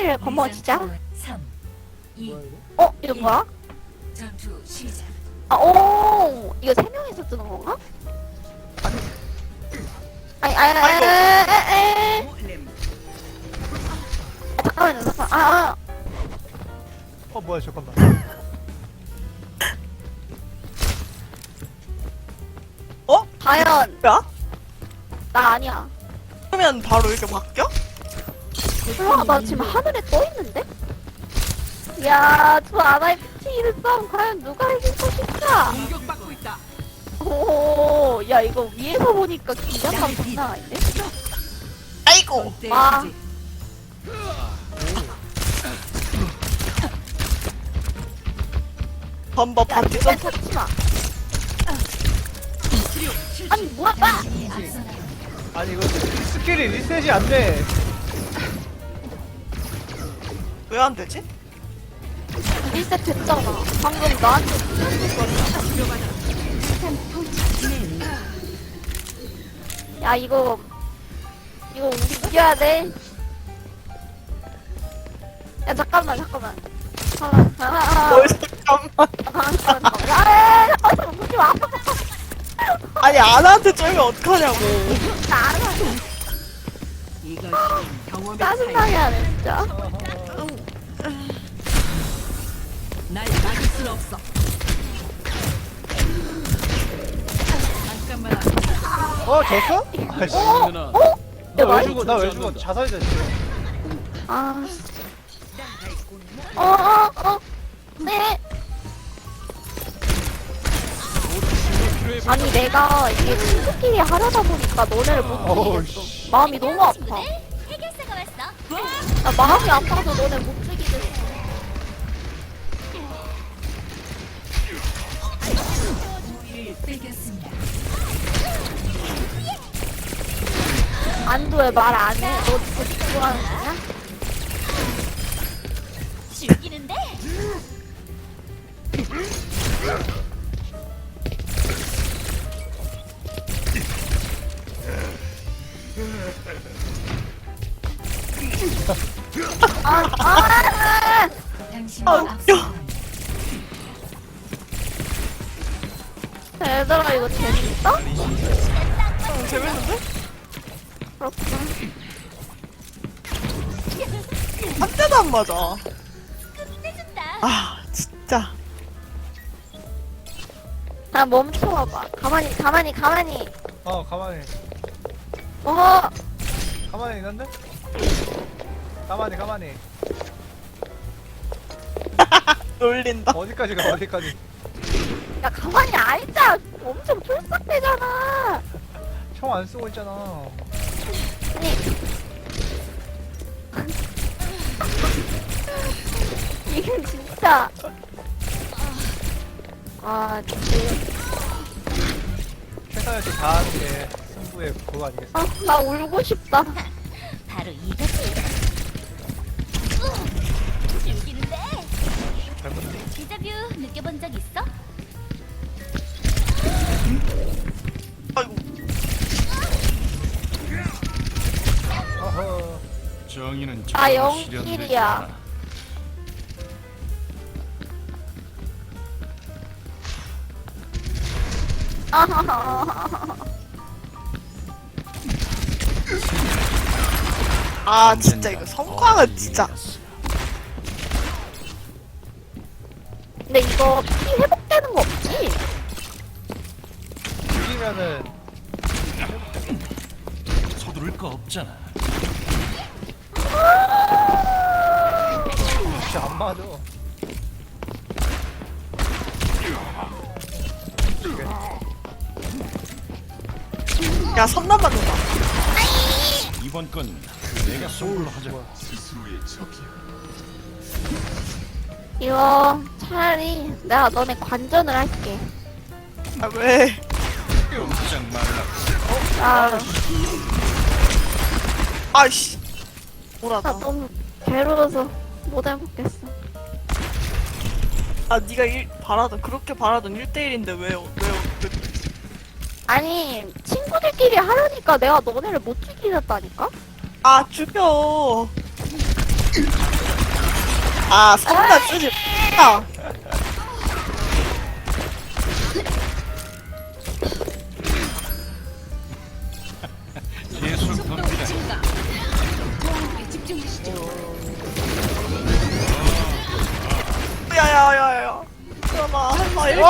1 건너지자. 3, 2, 뭐야 이거? 어, 이거 뭐야? 전투 시작. 아, 오! 이거 세 명이서 뜨는 건가? 아니, 아니, 아니, 아니, 아니. 아, 잠깐만요, 잠깐. 아, 아. 어 뭐야 잠깐만 과연, 뭐야? 나 아니야. 그러면 바로 이렇게 바뀌어? 아, 나 지금 하늘에 떠 있는데? 야, 저 아나의 피치는 싸움 과연 누가 이길 것인가? 공격받고 있다. 오, 야, 이거 위에서 보니까 긴장감 장난 아닌데? 아이고 와. 범버 야, 찾지 마. 아니, 뭐야, 봐! 아니 이거 스킬이 리셋이 안돼 왜 안 되지? 리셋 됐잖아. 방금 나한테 야, 이거, 이거 우리 이겨야 돼. 야, 잠깐만, 잠깐만. 잠깐만, 잠깐만. 뭘 잠깐만 잠깐만, 잠깐만. 야, 야, 잠깐만, 보지 마. 아니 아나한테 쫄면 어떡하냐고 나 알아. 이것이 경험의 짜증나게 하네, 진짜. 날 막을 순 없어. 잠깐만. 어 졌어? 아이씨 어? 어? 야, 나왜 많이 죽어 나왜 죽어 자살이다 진짜 아. 어, 어, 어. 네. 아니, 내가 이게 친구끼리 하려다 보니까 너네를 못 어우 죽이겠어. 씨 마음이 너무 아파. 해결사가 왔어. 나 마음이 아파서 너네 못 안도에 말안 해. 너 진짜 좋아하는 거야? 죽이는데? 아, 아! 아 앞서 얘들아, 이거 재밌어? 어, 재밌는데? 그렇구나. 한 대도 안 맞아. 아 진짜 아, 멈춰봐봐. 가만히, 가만히, 가만히. 어 가만히 어, 가만히 있는데? 가만히 가만히 놀린다 어디까지 가 어디까지 야, 가만히 안 있다. 엄청 쫄싹대잖아. 총 안 쓰고 있잖아 아니. 이건 진짜. 아, 진짜. 최선을 다하는 게 승부의 그거 아니겠어? 아, 나 울고 싶다. 바로 이거지. 죽이는데? 잘못돼 데자뷰 느껴본 적 있어? 아이고 어허 정의는 아, 절대로. 실현되지. 아하하. 아 진짜 이거 성광은 진짜 근데 이거 피 회복되는 거 없지? 죽이면은 서두를 거 없잖아. 진짜 안 맞아 야 선남 맞는다 이번 건 내가 승부를 하자. 이거 차라리 내가 너네 관전을 할게. 아 왜? 아, 아이씨 나 뭐라다 너무 괴로워서 못 해먹겠어. 아 네가 일, 바라던 그렇게 바라던 1대1인데 왜요? 왜요? 왜, 아니, 친구들끼리 하려니까 내가 너네를 못 죽이겠다니까? 아 죽여 아 성나 쓰지 마.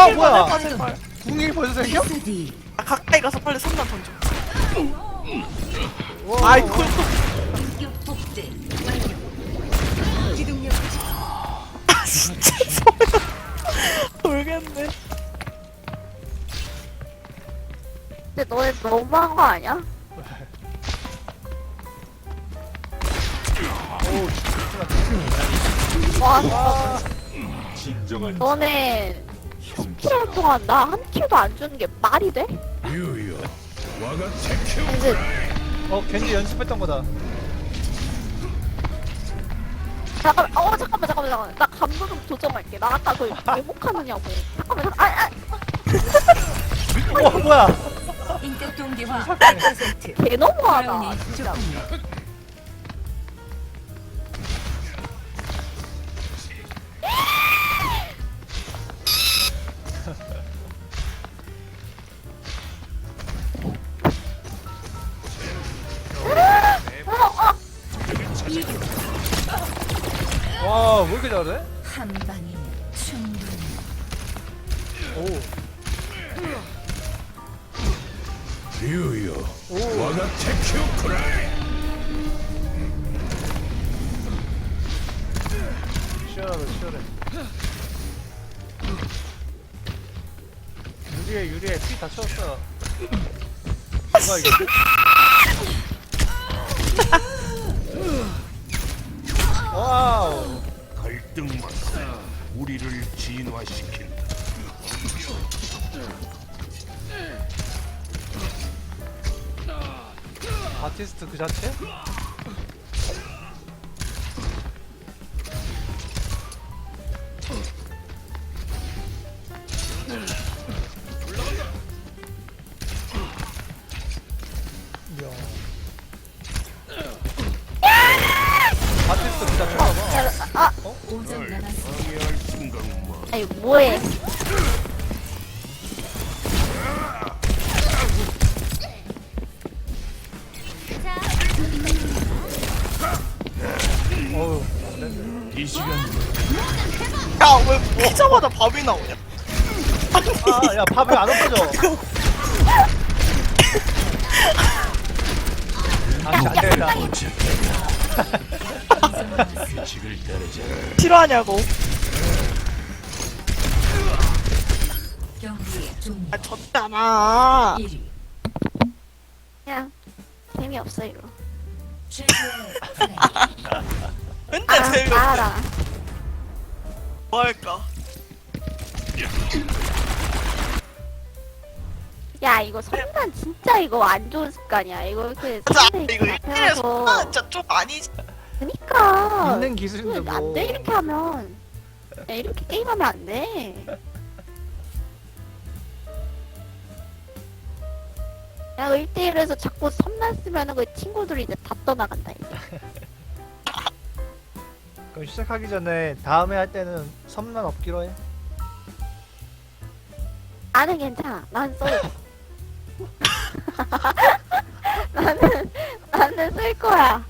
와, 1킬만 뭐야. 제발. 궁이 벌써 생겨? 아, 가까이 가서 빨리 손나 던져. 와, 아이 그걸 또. 아, 진짜 소야. 돌겠네. 근데 너네 너무한 거 아니야? 와, 진짜. 너네 10킬 동안 나 한 킬도 안 주는 게 말이 돼? 근데 어, 겐지 연습했던 거다. 잠깐만, 어 잠깐만 잠깐만 잠깐만 나 감도 좀 조정할게. 나 아까 그 왜곡하느냐고. 잠깐만 잠깐, 아, 아, 어, 뭐야? 인격 동기화 100%개 너무하다. 사용이 진짜. 와, 왜 이렇게 잘해? 한 방이면 충분히 오. 류요. 오. 와가 테큐쿠라. 시원하다, 시원해. 유리에, 유리에 피다 채웠어. 누가 이게? 와 갈등만 우리를 진화시킨다. 아티스트 그 자체? 아니 뭐해? 자, 어우. 이 시간 야왜 피자마자 밥이 나오냐? 아, 야, 밥이 안 엎어져. 아, 안 되겠다. 규칙을 따르자. 싫어하냐고. 경기 종료 아 졌잖아. 1위 그냥 재미없어 이거. 최고의 플레이 맨날 아, 재미없어. 알아. 뭐 할까? 야 이거 선단 진짜 이거 안 좋은 습관이야. 이거 이렇게. 선배 이거 1대1에서 앞에서 진짜 좀 아니지. 그니까 있는 기술인데 뭐. 안돼 이렇게 하면 야, 이렇게 게임하면 안 돼. 야 1대1에서 자꾸 선만 쓰면은 그 친구들이 이제 다 떠나간다 이제. 그럼 시작하기 전에 다음에 할 때는 섬난 없기로 해. 나는 괜찮아. 난 써. 나는 나는 쓸 거야.